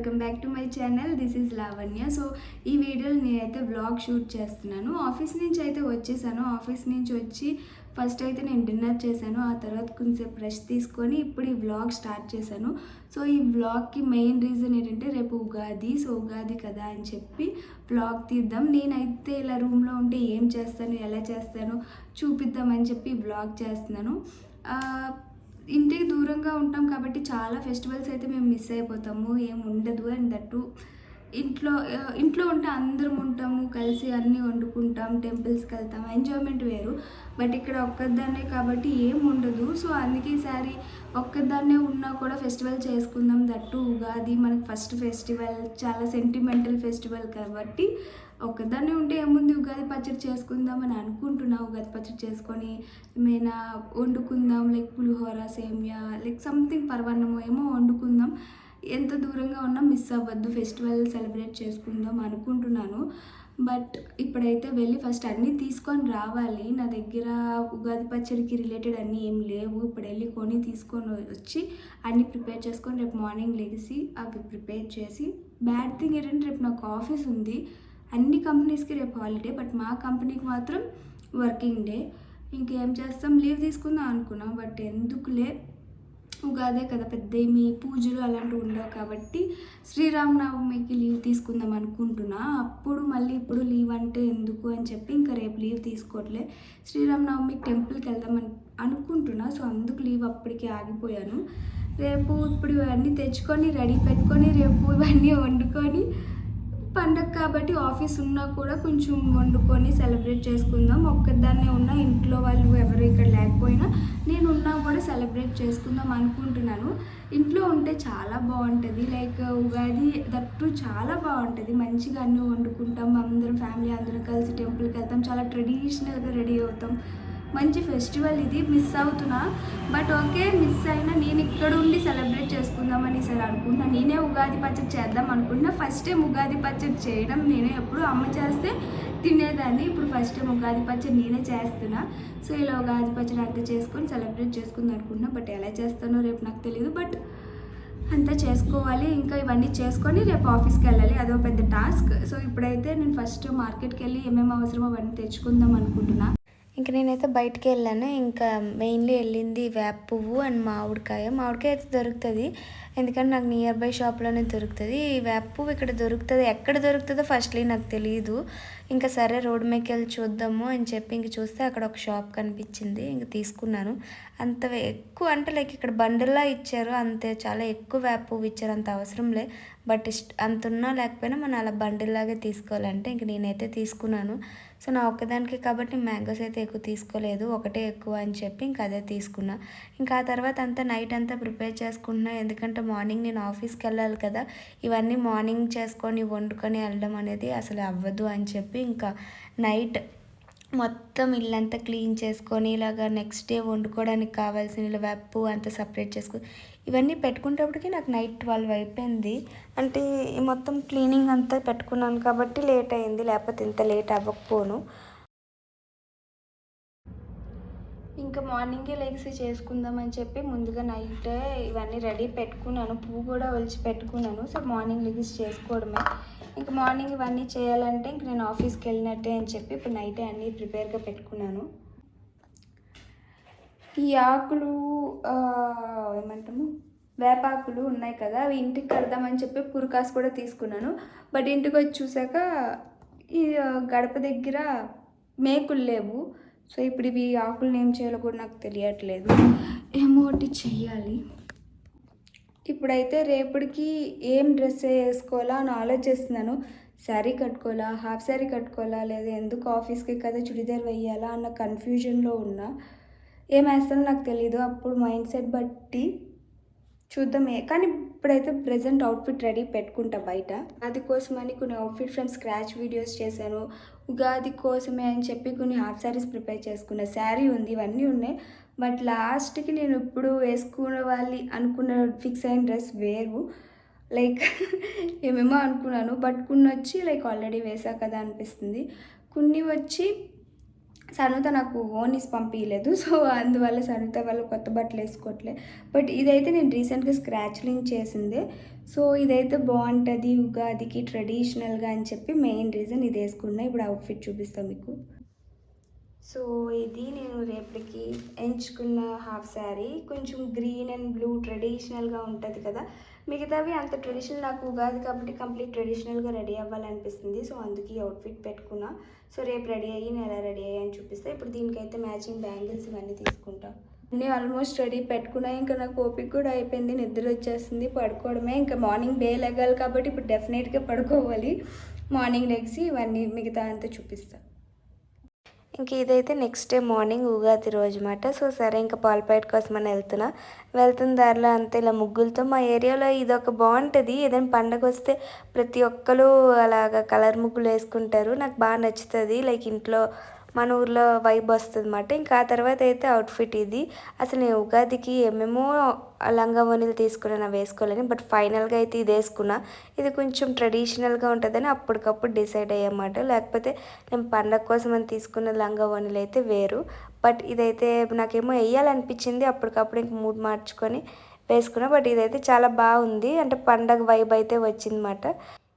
Welcome back to my channel. This is Lavanya. So ఈ వీడియోలో నేనైతే వ్లాగ్ షూట్ చేస్తున్నాను. ఆఫీస్ నుంచి అయితే వచ్చేసాను. ఆఫీస్ నుంచి వచ్చి ఫస్ట్ అయితే నేను డిన్నర్ చేశాను. ఆ తర్వాత కొంచెంసేపు రెస్ట్ తీసుకొని ఇప్పుడు ఈ వ్లాగ్ స్టార్ట్ చేశాను. సో ఈ వ్లాగ్కి మెయిన్ రీజన్ ఏంటంటే రేపు ఉగాది. సో ఉగాది కదా అని చెప్పి వ్లాగ్ తీద్దాం. నేనైతే ఇలా రూమ్లో ఉంటే ఏం చేస్తాను ఎలా చేస్తాను చూపిద్దామని చెప్పి వ్లాగ్ చేస్తున్నాను. ఇంటికి దూరంగా ఉంటాం కాబట్టి చాలా ఫెస్టివల్స్ అయితే మేము మిస్ అయిపోతాము ఏం ఉండదు అండ్ దట్టు ఇంట్లో ఇంట్లో ఉంటే అందరం ఉంటాము కలిసి అన్నీ వండుకుంటాం టెంపుల్స్కి వెళ్తాం ఎంజాయ్మెంట్ వేరు. బట్ ఇక్కడ ఒక్కదాన్నే కాబట్టి ఏం ఉండదు. సో అందుకే ఈసారి ఒక్కదాన్నే ఉన్నా కూడా ఫెస్టివల్ చేసుకుందాం దట్టు ఉగాది మనకు ఫస్ట్ ఫెస్టివల్ చాలా సెంటిమెంటల్ ఫెస్టివల్ కాబట్టి ఒక్కదాన్నే ఉంటే ఏముంది? ఉగాది పచ్చడి చేసుకుందాం అని అనుకుంటున్నా ఉగాది పచ్చడి చేసుకొని ఏమైనా వండుకుందాం లైక్ పులిహోర సేమియా లైక్ సంథింగ్ పర్వన్నము ఏమో వండుకుందాం. ఎంత దూరంగా ఉన్నా మిస్ అవ్వద్దు. ఫెస్టివల్ సెలబ్రేట్ చేసుకుందాం అనుకుంటున్నాను. బట్ ఇప్పుడైతే వెళ్ళి ఫస్ట్ అన్నీ తీసుకొని రావాలి. నా దగ్గర ఉగాది పచ్చడికి రిలేటెడ్ అన్నీ ఏం లేవు. ఇప్పుడు వెళ్ళి కొని తీసుకొని వచ్చి అన్నీ ప్రిపేర్ చేసుకొని రేపు మార్నింగ్ లెగిసి అవి ప్రిపేర్ చేసి బ్యాడ్ థింగ్ ఏంటంటే రేపు నాకు ఆఫీస్ ఉంది. అన్ని కంపెనీస్కి రేపు హాలిడే బట్ మా కంపెనీకి మాత్రం వర్కింగ్ డే ఇంకేం చేస్తాం? లీవ్ తీసుకుందాం అనుకున్నాం బట్ ఎందుకులే? ఉగాదే కదా పెద్ద ఏమి పూజలు అలాంటివి ఉండవు కాబట్టి శ్రీరామనవమికి లీవ్ తీసుకుందాం అనుకుంటున్నా. అప్పుడు మళ్ళీ ఇప్పుడు లీవ్ అంటే ఎందుకు అని చెప్పి ఇంకా రేపు లీవ్ తీసుకోవట్లే శ్రీరామనవమికి టెంపుల్కి వెళ్దాం అని అనుకుంటున్నా సో అందుకు లీవ్ అప్పటికి ఆగిపోయాను. రేపు ఇప్పుడు ఇవన్నీ తెచ్చుకొని రెడీ పెట్టుకొని రేపు ఇవన్నీ వండుకొని పండగ కాబట్టి ఆఫీస్ ఉన్నా కూడా కొంచెం వండుకొని సెలబ్రేట్ చేసుకుందాం. ఒక్కదాన్నే ఉన్నా ఇంట్లో వాళ్ళు ఎవరు ఇక్కడ లేకపోయినా నేను ఉన్నా కూడా సెలబ్రేట్ చేసుకుందాం అనుకుంటున్నాను. ఇంట్లో ఉంటే చాలా బాగుంటుంది. లైక్ ఉగాది దట్టు చాలా బాగుంటుంది. మంచిగా అన్నీ వండుకుంటాం. అందరం ఫ్యామిలీ అందరం కలిసి టెంపుల్కి వెళ్తాం. చాలా ట్రెడిషనల్గా రెడీ అవుతాం. మంచి ఫెస్టివల్ ఇది మిస్ అవుతున్నా. బట్ ఓకే మిస్ అయినా నేను ఇక్కడ ఉండి సెలబ్రేట్ చేసుకుందామని సరే అనుకుంటున్నా. నేనే ఉగాది పచ్చడి చేద్దాం అనుకుంటున్నా. ఫస్ట్ టైం ఉగాది పచ్చడి చేయడం నేనే ఎప్పుడు అమ్మ చేస్తే తినేదాన్ని. ఇప్పుడు ఫస్ట్ టైం ఉగాది పచ్చడి నేనే చేస్తున్నా. సో ఇలా ఉగాది పచ్చడి అంతా చేసుకొని సెలబ్రేట్ చేసుకుందాం అనుకుంటున్నా. బట్ ఎలా చేస్తానో రేపు నాకు తెలియదు బట్ అంతా చేసుకోవాలి. ఇంకా ఇవన్నీ చేసుకొని రేపు ఆఫీస్కి వెళ్ళాలి. అదో పెద్ద టాస్క్ సో ఇప్పుడైతే నేను ఫస్ట్ మార్కెట్కి వెళ్ళి ఏమేమి అవసరమో అవన్నీ తెచ్చుకుందాం అనుకుంటున్నా. ఇంకా నేనైతే బయటికి వెళ్ళాను. ఇంకా మెయిన్లీ వెళ్ళింది వేప పువ్వు అండ్ మామిడికాయ. మామిడికాయ అయితే దొరుకుతుంది. ఎందుకంటే నాకు నియర్ బై షాప్లోనే దొరుకుతుంది. ఈ పువ్వు ఇక్కడ దొరుకుతుంది. ఎక్కడ దొరుకుతుందో ఫస్ట్లీ నాకు తెలియదు ఇంకా సరే రోడ్ మీదకి వెళ్ళి చూద్దాము అని చెప్పి ఇంక చూస్తే అక్కడ ఒక షాప్ కనిపించింది. ఇంక తీసుకున్నాను. అంత ఎక్కువ అంటే లైక్ ఇక్కడ బండిల్లా ఇచ్చారు. అంతే చాలా ఎక్కువ వేప పువ్వు ఇచ్చారు. అంత అవసరం లే. బట్ ఇష్ట అంత ఉన్నా లేకపోయినా మనం అలా బండిల్లాగే తీసుకోవాలంటే ఇంక నేనైతే తీసుకున్నాను. సో నా ఒక్కదానికి కాబట్టి మ్యాంగోస్ అయితే ఎక్కువ తీసుకోలేదు. ఒకటే ఎక్కువ అని చెప్పి ఇంకా అదే తీసుకున్నా. ఇంకా ఆ తర్వాత అంతా నైట్ అంతా ప్రిపేర్ చేసుకుంటున్నా. ఎందుకంటే మార్నింగ్ నేను ఆఫీస్కి వెళ్ళాలి కదా ఇవన్నీ మార్నింగ్ చేసుకొని వండుకొని వెళ్ళడం అనేది అసలు అవ్వదు అని చెప్పి ఇంకా నైట్ మొత్తం ఇల్లంతా క్లీన్ చేసుకొని ఇలాగా నెక్స్ట్ డే వండుకోవడానికి కావాల్సిన ఇలా వెప్పు అంతా సపరేట్ చేసుకొని ఇవన్నీ పెట్టుకునేటప్పటికి నాకు నైట్ ట్వెల్వ్ అయిపోయింది. అంటే మొత్తం క్లీనింగ్ అంతా పెట్టుకున్నాను కాబట్టి లేట్ అయింది లేకపోతే ఇంత లేట్ అవ్వకపోను. ఇంకా మార్నింగే లెగ్స్ చేసుకుందామని చెప్పి ముందుగా నైట్ ఇవన్నీ రెడీ పెట్టుకున్నాను. పువ్వు కూడా ఒలిచి పెట్టుకున్నాను. సో మార్నింగ్ లెగ్స్ చేసుకోవడమే. ఇంకా మార్నింగ్ ఇవన్నీ చేయాలంటే ఇంక నేను ఆఫీస్కి వెళ్ళినట్టే అని చెప్పి ఇప్పుడు నైటే అన్నీ ప్రిపేర్గా పెట్టుకున్నాను. ఈ ఆకులు ఏమంటాము? వేపాకులు ఉన్నాయి కదా అవి ఇంటికి కడదామని చెప్పి పురకాసు కూడా తీసుకున్నాను. బట్ ఇంటికి వచ్చి చూసాక ఈ గడప దగ్గర మేకులు లేవు. సో ఇప్పుడు ఇవి ఆకులను ఏం చేయాలో కూడా నాకు తెలియట్లేదు. ఏమో ఒకటి చెయ్యాలి. ఇప్పుడైతే రేపటికి ఏం డ్రెస్ వేసుకోవాలా అని ఆలోచిస్తున్నాను. శారీ కట్టుకోవాలా? హాఫ్ శారీ కట్టుకోవాలా? లేదా ఎందుకు ఆఫీస్కి కదా చుడిదార్ వేయాలా అన్న కన్ఫ్యూజన్లో ఉన్నా. ఏం వేస్తానో నాకు తెలియదు అప్పుడు మైండ్ సెట్ బట్టి చూద్దామే కానీ ఇప్పుడైతే ప్రజెంట్ అవుట్ఫిట్ రెడీ పెట్టుకుంటా బయట. అది కోసమని కొన్ని అవుట్ఫిట్ ఫ్రమ్ స్క్రాచ్ వీడియోస్ చేశాను. ఉగాది కోసమే అని చెప్పి కొన్ని హాఫ్ శారీస్ ప్రిపేర్ చేసుకున్న శారీ ఉంది ఇవన్నీ ఉన్నాయి. బట్ లాస్ట్కి నేను ఇప్పుడు వేసుకోవాలి అనుకున్న ఫిక్స్ అయిన డ్రెస్ వేరు. లైక్ ఏమేమో అనుకున్నాను. బట్ కొన్ని వచ్చి లైక్ ఆల్రెడీ వేసా కదా అనిపిస్తుంది. కొన్ని వచ్చి సనుత నాకు ఓనిస్ పంపించలేదు సో అందువల్ల సనుత వాళ్ళు కొత్త బట్టలు వేసుకోవట్లే. బట్ ఇదైతే నేను రీసెంట్గా స్క్రాచ్లింగ్ చేసిందే. సో ఇదైతే బాగుంటుంది ఉగాదికి ట్రెడిషనల్గా అని చెప్పి మెయిన్ రీజన్ ఇది వేసుకున్నా. ఇప్పుడు అవుట్ఫిట్ చూపిస్తాను మీకు. సో ఇది నేను రేపటికి ఎంచుకున్న హాఫ్ శారీ. కొంచెం గ్రీన్ అండ్ బ్లూ ట్రెడిషనల్గా ఉంటుంది కదా. మిగతావి అంత ట్రెడిషనల్ నాకు ఉగాది కాబట్టి కంప్లీట్ ట్రెడిషనల్గా రెడీ అవ్వాలనిపిస్తుంది. సో అందుకే అవుట్ఫిట్ పెట్టుకున్నా. సో రేపు రెడీ అయ్యి నేను ఎలా రెడీ అయ్యాని చూపిస్తే. ఇప్పుడు దీనికైతే మ్యాచింగ్ బ్యాంగిల్స్ ఇవన్నీ తీసుకుంటాను అన్నీ ఆల్మోస్ట్ రెడీ పెట్టుకున్నా ఇంకా నాకు ఓపిక కూడా అయిపోయింది. నిద్ర వచ్చేస్తుంది. పడుకోవడమే. ఇంకా మార్నింగ్ డే లెగాలి కాబట్టి ఇప్పుడు డెఫినెట్గా పడుకోవాలి. మార్నింగ్ లెగ్సి ఇవన్నీ మిగతా అంతా చూపిస్తాను ఇంక ఇదైతే నెక్స్ట్ డే మార్నింగ్ ఉగాది రోజు మాట. సో సరే ఇంకా పాలపేట కోసం అని వెళ్తున్నా. వెళ్తున్న దారిలో అంతే ఇలా ముగ్గులతో మా ఏరియాలో ఇది ఒక బాగుంటుంది. ఏదైనా పండగ వస్తే ప్రతి ఒక్కరు అలాగ కలర్ ముగ్గులు వేసుకుంటారు. నాకు బాగా నచ్చుతుంది. లైక్ ఇంట్లో మన ఊర్లో వైబ్ వస్తుంది అన్నమాట ఇంకా ఆ తర్వాత అయితే అవుట్ఫిట్ ఇది. అసలు నేను ఉగాదికి ఏమేమో లంగా ఓనీలు తీసుకున్నాను అవి వేసుకోలేని. బట్ ఫైనల్గా అయితే ఇది వేసుకున్నా. ఇది కొంచెం ట్రెడిషనల్గా ఉంటుందని అప్పటికప్పుడు డిసైడ్ అయ్యమాట లేకపోతే నేను పండగ కోసం అని తీసుకున్న లంగా ఓనీలు అయితే వేరు. బట్ ఇదైతే నాకేమో వేయాలనిపించింది. అప్పటికప్పుడు ఇంక మూడ్ మార్చుకొని వేసుకున్నా. బట్ ఇదైతే చాలా బాగుంది. అంటే పండగ వైబ్ అయితే వచ్చిందన్నమాట.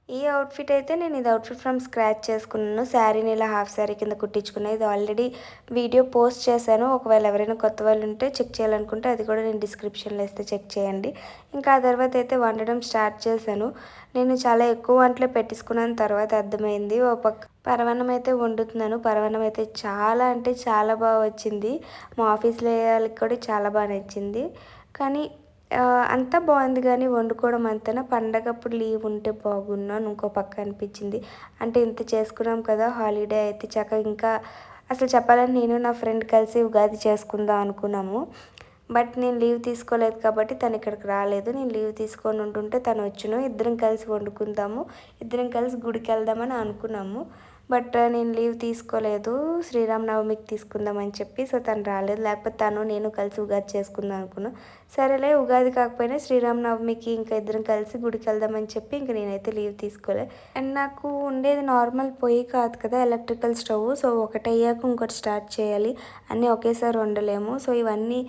ఈ అవుట్ఫిట్ అయితే నేను ఇది అవుట్ఫిట్ ఫ్రమ్ స్క్రాచ్ చేసుకున్నాను. శారీని ఇలా హాఫ్ శారీ కింద కుట్టించుకున్నాను ఇది ఆల్రెడీ వీడియో పోస్ట్ చేశాను. ఒకవేళ ఎవరైనా కొత్త వాళ్ళు ఉంటే చెక్ చేయాలనుకుంటే అది కూడా నేను డిస్క్రిప్షన్లో ఇస్తే చెక్ చేయండి. ఇంకా ఆ తర్వాత అయితే వండడం స్టార్ట్ చేశాను. నేను చాలా ఎక్కువ వంటలే పెట్టించుకున్నాను. తర్వాత అర్థమైంది. ఓ పక్క పరవన్నం అయితే వండుతున్నాను. పరవన్నం అయితే చాలా అంటే చాలా బాగా వచ్చింది. మా ఆఫీస్లో వాళ్ళకి కూడా చాలా బాగా నచ్చింది. కానీ అంతా బాగుంది కానీ వండుకోవడం అంతనా? పండగప్పుడు లీవ్ ఉంటే బాగున్నాను ఇంకో పక్క అనిపించింది. అంటే ఇంత చేసుకున్నాం కదా హాలిడే అయితే చక్కగా ఇంకా అసలు చెప్పాలని నేను నా ఫ్రెండ్ కలిసి ఉగాది చేసుకుందాం అనుకున్నాము. బట్ నేను లీవ్ తీసుకోలేదు కాబట్టి తను ఇక్కడికి రాలేదు. నేను లీవ్ తీసుకొని ఉంటుంటే తను వచ్చును. ఇద్దరం కలిసి వండుకుందాము. ఇద్దరం కలిసి గుడికి వెళ్దామని అనుకున్నాము. బట్ నేను లీవ్ తీసుకోలేదు. శ్రీరామనవమికి తీసుకుందామని చెప్పి సో తను రాలేదు. లేకపోతే తను నేను కలిసి ఉగాది చేసుకుందాం అనుకున్నాను సరేలే ఉగాది కాకపోయినా శ్రీరామనవమికి ఇంకా ఇద్దరం కలిసి గుడికి వెళ్దామని చెప్పి ఇంకా నేనైతే లీవ్ తీసుకోలేదు అండ్ నాకు ఉండేది నార్మల్ పొయ్యి కాదు కదా ఎలక్ట్రికల్ స్టవ్. సో ఒకటి అయ్యాక ఇంకోటి స్టార్ట్ చేయాలి. అన్నీ ఒకేసారి వండలేము. సో ఇవన్నీ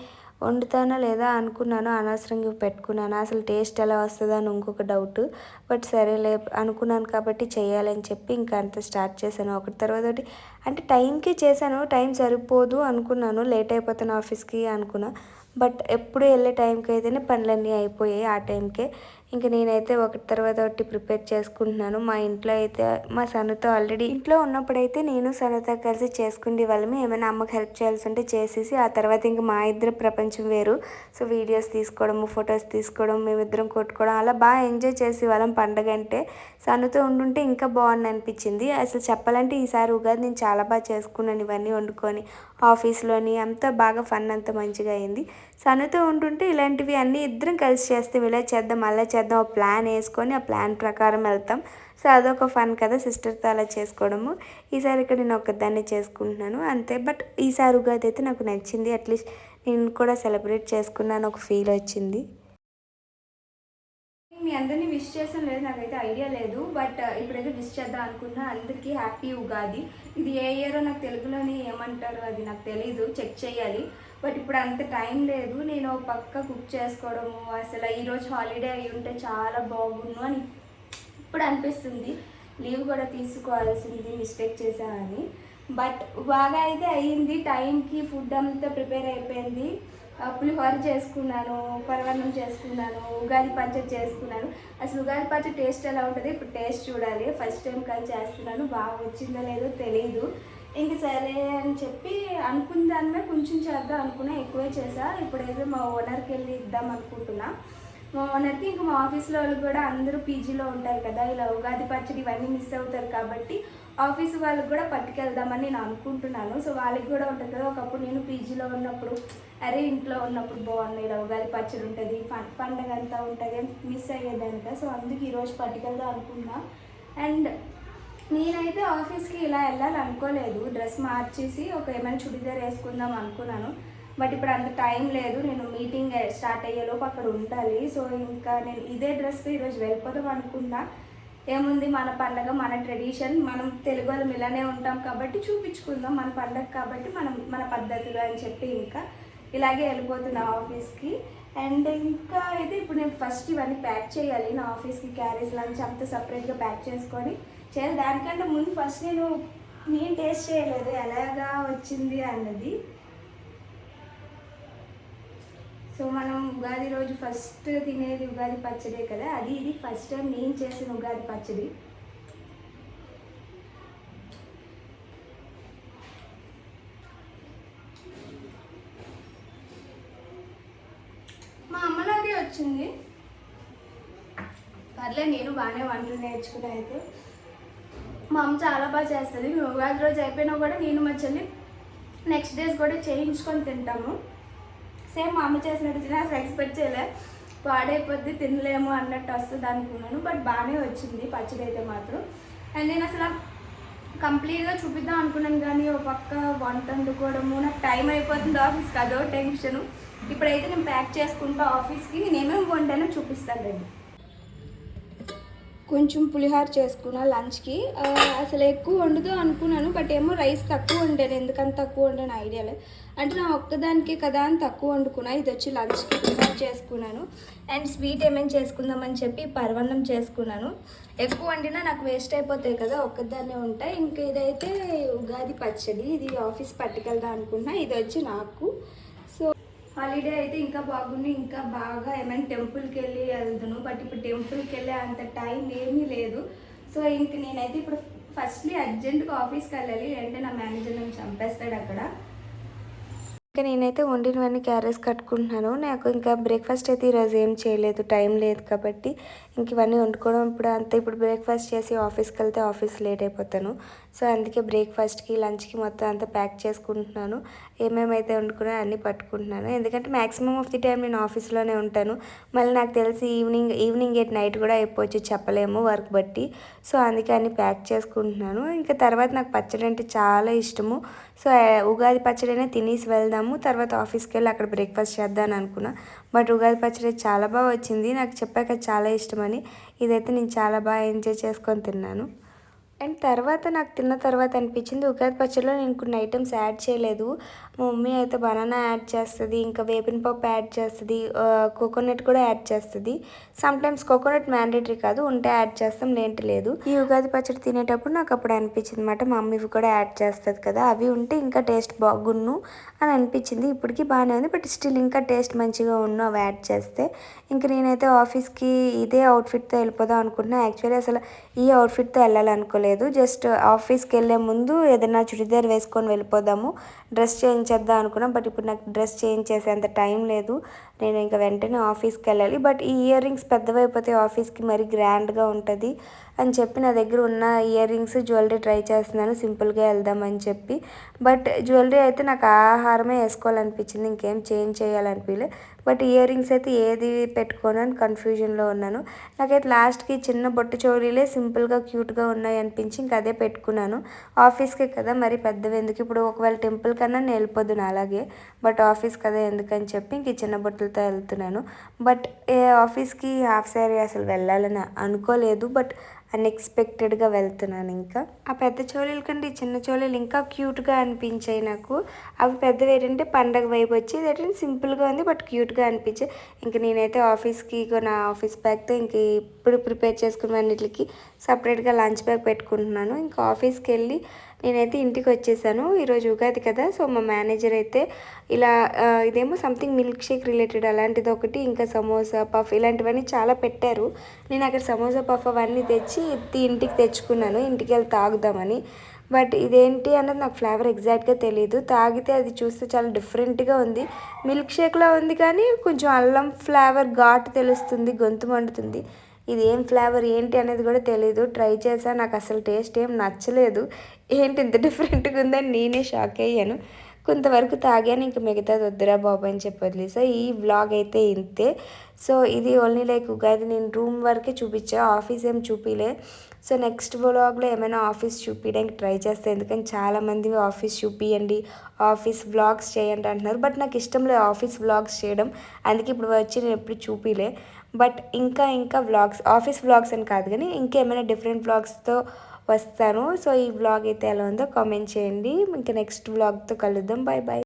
వండుతానా లేదా అనుకున్నాను అనవసరంగా పెట్టుకున్నాను? అసలు టేస్ట్ ఎలా వస్తుందో అని ఇంకొక డౌట్. బట్ సరేలే అనుకున్నాను కాబట్టి చేయాలని చెప్పి ఇంకా అంత స్టార్ట్ చేశాను. ఒకటి తర్వాత ఒకటి. అంటే టైంకి చేశాను టైం సరిపోదు అనుకున్నాను. లేట్ అయిపోతాను ఆఫీస్కి అనుకున్నా. బట్ ఎప్పుడు వెళ్ళే టైంకి అయితేనే పనులన్నీ అయిపోయాయి ఆ టైంకే. ఇంకా నేనైతే ఒకటి తర్వాత ఒకటి ప్రిపేర్ చేసుకుంటున్నాను. మా ఇంట్లో అయితే మా సన్నతో ఆల్రెడీ ఇంట్లో ఉన్నప్పుడైతే నేను సన్నతో కలిసి చేసుకునే వాళ్ళమే. ఏమైనా అమ్మకి హెల్ప్ చేయాల్సి ఉంటే చేసేసి ఆ తర్వాత ఇంకా మా ఇద్దరు ప్రపంచం వేరు. సో వీడియోస్ తీసుకోవడము ఫొటోస్ తీసుకోవడం మేమిద్దరం కొట్టుకోవడం అలా బాగా ఎంజాయ్ చేసే వాళ్ళం పండగ అంటే. సన్నుతో ఉండుంటే ఇంకా బాగుంది అనిపించింది. అసలు చెప్పాలంటే ఈసారి ఉగాది నేను చాలా బాగా చేసుకున్నాను ఇవన్నీ వండుకొని. ఆఫీస్లోని అంతా బాగా ఫన్ అంతా మంచిగా అయింది. సన్నుతో ఉంటుంటే ఇలాంటివి అన్నీ ఇద్దరం కలిసి చేస్తాం ఇలా చేద్దాం అలా చేద్దాం ఒక ప్లాన్ వేసుకొని ఆ ప్లాన్ ప్రకారం వెళ్తాం. సో అదొక ఫన్ కదా సిస్టర్తో అలా చేసుకోవడము. ఈసారి ఇక్కడ నేను ఒక్కదాన్ని చేసుకుంటున్నాను అంతే. బట్ ఈసారి ఉగాది అయితే నాకు నచ్చింది. అట్లీస్ట్ నేను కూడా సెలబ్రేట్ చేసుకున్నాను ఒక ఫీల్ వచ్చింది. మీ అందరినీ విష్ చేసాం లేదు నాకైతే ఐడియా లేదు. బట్ ఇప్పుడైతే విష్ చేద్దాం అనుకున్నా అందరికీ హ్యాపీ ఉగాది. ఇది ఏ ఇయరో నాకు తెలుగులోనే ఏమంటారు అది నాకు తెలీదు చెక్ చేయాలి. బట్ ఇప్పుడు అంత టైం లేదు. నేను పక్క కుక్ చేసుకోవడము అసలు ఈరోజు హాలిడే అయి ఉంటే చాలా బాగుండు అని ఇప్పుడు అనిపిస్తుంది. లీవ్ కూడా తీసుకోవాల్సింది మిస్టేక్ చేశానని బట్ బాగా అయితే అయ్యింది టైంకి ఫుడ్ అంతా ప్రిపేర్ అయిపోయింది. పులిహోర చేసుకున్నాను పరవన్నం చేసుకున్నాను ఉగాది పచ్చడి చేసుకున్నాను. అసలు ఉగాది పచ్చడి టేస్ట్ ఎలా ఉంటుంది? ఇప్పుడు టేస్ట్ చూడాలి. ఫస్ట్ టైం కానీ చేస్తున్నాను. బాగా వచ్చిందో లేదో తెలియదు ఇంక సరే అని చెప్పి అనుకున్న దానిమే కొంచెం చేద్దాం అనుకున్నా ఎక్కువే చేసా ఇప్పుడైతే మా ఓనర్కి వెళ్ళి ఇద్దాం అనుకుంటున్నా. మా ఓనర్కి ఇంకా మా ఆఫీస్లో వాళ్ళు కూడా అందరూ పీజీలో ఉంటారు కదా ఇలా ఉగాది పచ్చడి ఇవన్నీ మిస్ అవుతారు కాబట్టి ఆఫీస్ వాళ్ళకి కూడా పట్టుకెళ్దామని నేను అనుకుంటున్నాను. సో వాళ్ళకి కూడా ఉంటుంది కదా ఒకప్పుడు నేను పీజీలో ఉన్నప్పుడు అరే ఇంట్లో ఉన్నప్పుడు బాగుంది ఇలా ఉగాది పచ్చడి ఉంటుంది పండగ అంతా ఉంటుంది అని మిస్ అయ్యేదానిక? సో అందుకు ఈరోజు పట్టుకెళ్దాం అనుకున్నా. అండ్ నేనైతే ఆఫీస్కి ఇలా వెళ్ళాలి అనుకోలేదు డ్రెస్ మార్చేసి ఒక ఏమైనా చుడిదార్ వేసుకుందాం అనుకున్నాను. బట్ ఇప్పుడు అంత టైం లేదు. నేను మీటింగ్ స్టార్ట్ అయ్యేలోపు అక్కడ ఉండాలి. సో ఇంకా నేను ఇదే డ్రెస్తో ఈరోజు వెళ్ళిపోదాం అనుకున్నా. ఏముంది? మన పండగ మన ట్రెడిషన్. మనం తెలుగు వాళ్ళం ఇలానే ఉంటాం కాబట్టి చూపించుకుందాం. మన పండగ కాబట్టి మనం మన పద్ధతులు అని చెప్పి ఇంకా ఇలాగే వెళ్ళిపోతున్నా ఆఫీస్కి. అండ్ ఇంకా అయితే ఇప్పుడు నేను ఫస్ట్ ఇవన్నీ ప్యాక్ చేయాలి. నా ఆఫీస్కి క్యారేజ్ లంచ్ అంతా సపరేట్గా ప్యాక్ చేసుకొని చేయాలి దానికంటే ముందు ఫస్ట్ నేను నేను టేస్ట్ చేయలేదు ఎలాగా వచ్చింది అన్నది. సో మనం ఉగాది రోజు ఫస్ట్ తినేది ఉగాది పచ్చడే కదా? అది ఇది ఫస్ట్ టైం నేను చేసిన ఉగాది పచ్చడి. మా అమ్మలాగే వచ్చింది. పర్లే నేను బాగానే వంటలు నేర్చుకున్నా అయితే. మా అమ్మ చాలా బాగా చేస్తుంది. మేము ఉగాది రోజు అయిపోయినా కూడా నేను మా చెల్లి నెక్స్ట్ డేస్ కూడా చేయించుకొని తింటాము. సేమ్ మా అమ్మ చేసినట్టు తిన అసలు ఎక్స్పెక్ట్ చేయలే. పాడైపోద్ది తినలేము అన్నట్టు వస్తుంది అనుకున్నాను. బట్ బాగానే వచ్చింది పచ్చడి అయితే మాత్రం. అండ్ నేను అసలు కంప్లీట్గా చూపిద్దాం అనుకున్నాను కానీ ఒక పక్క వంట వండుకోవడము నాకు టైం అయిపోతుంది ఆఫీస్కి అదో టెన్షన్. ఇప్పుడైతే నేను ప్యాక్ చేసుకుంటా ఆఫీస్కి నేను ఏమేమి వండానో చూపిస్తాను రండి. కొంచెం పులిహార చేసుకున్నా లంచ్కి. అసలు ఎక్కువ వండుదో అనుకున్నాను బట్ ఏమో రైస్ తక్కువ వండాను ఎందుకంత తక్కువ వండాను ఐడియా లేదు. అంటే నా ఒక్కదానికే కదా అని తక్కువ వండుకున్నా ఇది వచ్చి లంచ్కి ప్రిపేర్ చేసుకున్నాను. అండ్ స్వీట్ ఏమైనా చేసుకుందామని చెప్పి పరవన్నం చేసుకున్నాను. ఎక్కువ వండినా నాకు వేస్ట్ అయిపోతాయి కదా ఒక్కదాన్నే ఉంటాయి ఇంక ఇదైతే ఉగాది పచ్చడి ఇది ఆఫీస్ పట్టుకెళ్దాం అనుకున్నా ఇది వచ్చి నాకు హాలిడే అయితే ఇంకా బాగుంది ఇంకా బాగా ఏమైనా టెంపుల్కి వెళ్ళి వెళ్తాను బట్ ఇప్పుడు టెంపుల్కి వెళ్ళే అంత టైం ఏమీ లేదు. సో ఇంక నేనైతే ఇప్పుడు ఫస్ట్లీ అర్జెంటుగా ఆఫీస్కి వెళ్ళాలి అంటే నా మేనేజర్ నన్ను చంపేస్తాడు అక్కడ. ఇంకా నేనైతే వండినవన్నీ క్యారెస్ కట్టుకుంటున్నాను. నాకు ఇంకా బ్రేక్ఫాస్ట్ అయితే ఈరోజు ఏం చేయలేదు టైం లేదు కాబట్టి ఇంక ఇవన్నీ వండుకోవడం ఇప్పుడు అంతే. ఇప్పుడు బ్రేక్ఫాస్ట్ చేసి ఆఫీస్కి వెళ్తే ఆఫీస్ లేట్ అయిపోతాను. సో అందుకే బ్రేక్ఫాస్ట్కి లంచ్కి మొత్తం అంతా ప్యాక్ చేసుకుంటున్నాను. ఏమేమైతే వండుకున్నా అన్నీ పట్టుకుంటున్నాను. ఎందుకంటే మ్యాక్సిమం ఆఫ్ ది టైం నేను ఆఫీస్లోనే ఉంటాను. మళ్ళీ నాకు తెలిసి ఈవినింగ్ ఈవినింగ్ ఎయిట్ నైట్ కూడా అయిపోవచ్చు. చెప్పలేము వర్క్ బట్టి. సో అందుకే అన్ని ప్యాక్ చేసుకుంటున్నాను. ఇంకా తర్వాత నాకు పచ్చడి అంటే చాలా ఇష్టము. సో ఉగాది పచ్చడినే తినేసి వెళ్దాము. తర్వాత ఆఫీస్కి వెళ్ళి అక్కడ బ్రేక్ఫాస్ట్ చేద్దాం అనుకున్నా. బట్ ఉగాది పచ్చడి చాలా బాగా వచ్చింది. నాకు చెప్పాక చాలా ఇష్టమని. ఇదైతే నేను చాలా బాగా ఎంజాయ్ చేసుకొని తిన్నాను. అండ్ తర్వాత నాకు తిన్న తర్వాత అనిపించింది ఉగాది పచ్చడిలో నేను కొన్ని ఐటమ్స్ యాడ్ చేయలేదు. మా మమ్మీ అయితే బనానా యాడ్ చేస్తుంది ఇంకా వేపిన పప్పు యాడ్ చేస్తుంది కోకోనట్ కూడా యాడ్ చేస్తుంది. సమ్టైమ్స్ కోకోనట్ మ్యాండేటరీ కాదు ఉంటే యాడ్ చేస్తాం లేంటి లేదు. ఈ ఉగాది పచ్చడి తినేటప్పుడు నాకు అప్పుడు అనిపించింది అనమాట మా మమ్మీ ఇవి కూడా యాడ్ చేస్తుంది కదా అవి ఉంటే ఇంకా టేస్ట్ బాగున్ను అని అనిపించింది. ఇప్పటికీ బాగానే ఉంది బట్ స్టిల్ ఇంకా టేస్ట్ మంచిగా ఉన్ను అవి యాడ్ చేస్తే. ఇంక నేనైతే ఆఫీస్కి ఇదే అవుట్ఫిట్తో వెళ్ళిపోదాం అనుకుంటున్నా. యాక్చువల్లీ అసలు ఈ అవుట్ఫిట్తో వెళ్ళాలనుకోలేదు. జస్ట్ ఆఫీస్కి వెళ్ళే ముందు ఏదైనా చుడిదార్ వేసుకొని వెళ్ళిపోదాము. డ్రెస్ చేయించేద్దాం అనుకున్నాం. బట్ ఇప్పుడు నాకు డ్రెస్ చేంజ్ చేసేంత టైం లేదు. నేను ఇంకా వెంటనే ఆఫీస్కి వెళ్ళాలి. బట్ ఈ ఇయర్ రింగ్స్ పెద్దవైపోతే ఆఫీస్కి మరి గ్రాండ్గా ఉంటుంది అని చెప్పి నా దగ్గర ఉన్న ఇయర్ రింగ్స్ జ్యువెలరీ ట్రై చేస్తున్నాను. సింపుల్గా వెళ్దామని చెప్పి. బట్ జ్యువెలరీ అయితే నాకు ఆహారమే వేసుకోవాలనిపించింది. ఇంకేం చేంజ్ చేయాలనిపించలే బట్ ఇయర్ రింగ్స్ అయితే ఏది పెట్టుకోనని కన్ఫ్యూజన్లో ఉన్నాను. నాకైతే లాస్ట్కి చిన్న బొట్టు చోళీలే సింపుల్గా క్యూట్గా ఉన్నాయి అనిపించి ఇంకా అదే పెట్టుకున్నాను. ఆఫీస్కే కదా మరి పెద్దవి ఎందుకు? ఇప్పుడు ఒకవేళ టెంపుల్ కన్నా నేను వెళ్ళిపోదును అలాగే. బట్ ఆఫీస్ కదా ఎందుకని చెప్పి ఇంక చిన్న బొట్టులతో వెళ్తున్నాను. బట్ ఏ ఆఫీస్కి హాఫ్ శారీ అసలు వెళ్ళాలని అనుకోలేదు. బట్ అన్ఎక్స్పెక్టెడ్గా వెళ్తున్నాను ఇంకా. ఆ పెద్ద చోళీల కంటే ఈ చిన్న చోళీలు ఇంకా క్యూట్గా అనిపించాయి నాకు. అవి పెద్దవి ఏంటంటే పండగ వైపు వచ్చి ఏంటంటే సింపుల్గా ఉంది బట్ క్యూట్గా అనిపించాయి. ఇంక నేనైతే ఆఫీస్కి నా ఆఫీస్ బ్యాగ్తో ఇంక ఇప్పుడు ప్రిపేర్ చేసుకున్న అన్నిటికి సపరేట్గా లంచ్ బ్యాగ్ పెట్టుకుంటున్నాను. ఇంకా ఆఫీస్కి వెళ్ళి నేనైతే ఇంటికి వచ్చేసాను. ఈరోజు ఉగాది కదా సో మా మేనేజర్ అయితే ఇలా ఇదేమో సంథింగ్ మిల్క్ షేక్ రిలేటెడ్ అలాంటిది ఒకటి ఇంకా సమోసా పఫ్ ఇలాంటివన్నీ చాలా పెట్టారు. నేను అక్కడ సమోసా పఫ్ అవన్నీ తెచ్చి ఇంటికి తెచ్చుకున్నాను. ఇంటికి వెళ్ళి తాగుదామని. బట్ ఇదేంటి అన్నది నాకు ఫ్లేవర్ ఎగ్జాక్ట్గా తెలియదు తాగితే అది చూస్తే చాలా డిఫరెంట్గా ఉంది. మిల్క్ షేక్లో ఉంది కానీ కొంచెం అల్లం ఫ్లేవర్ ఘాటు తెలుస్తుంది గొంతు మండుతుంది. ఇది ఏం ఫ్లేవర్ ఏంటి అనేది కూడా తెలియదు ట్రై చేసా నాకు అసలు టేస్ట్ ఏం నచ్చలేదు. ఏంటి ఇంత డిఫరెంట్గా ఉందని నేనే షాక్ అయ్యాను. కొంతవరకు తాగాను ఇంక మిగతాది వద్దురా బాబు అని చెప్పి వదిలేసా. ఈ వ్లాగ్ అయితే ఇంతే. సో ఇది ఓన్లీ లైక్ ఉగాది నేను రూమ్ వరకే చూపించా ఆఫీస్ ఏం చూపిలే. సో నెక్స్ట్ బ్లాగ్లో ఏమైనా ఆఫీస్ చూపించడానికి ట్రై చేస్తాను ఎందుకంటే చాలామంది ఆఫీస్ చూపియండి ఆఫీస్ వ్లాగ్స్ చేయండి అంటున్నారు. బట్ నాకు ఇష్టం లేదు ఆఫీస్ వ్లాగ్స్ చేయడం. అందుకే ఇప్పుడు వచ్చి నేను ఎప్పుడు చూపిలే. బట్ ఇంకా ఇంకా వ్లాగ్స్ ఆఫీస్ వ్లాగ్స్ అని కాదు కానీ ఇంకేమైనా డిఫరెంట్ వ్లాగ్స్తో వస్తాను. సో ఈ వ్లాగ్ అయితే ఎలా ఉందో కామెంట్ చేయండి. ఇంకా నెక్స్ట్ బ్లాగ్తో కలుద్దాం. Bye bye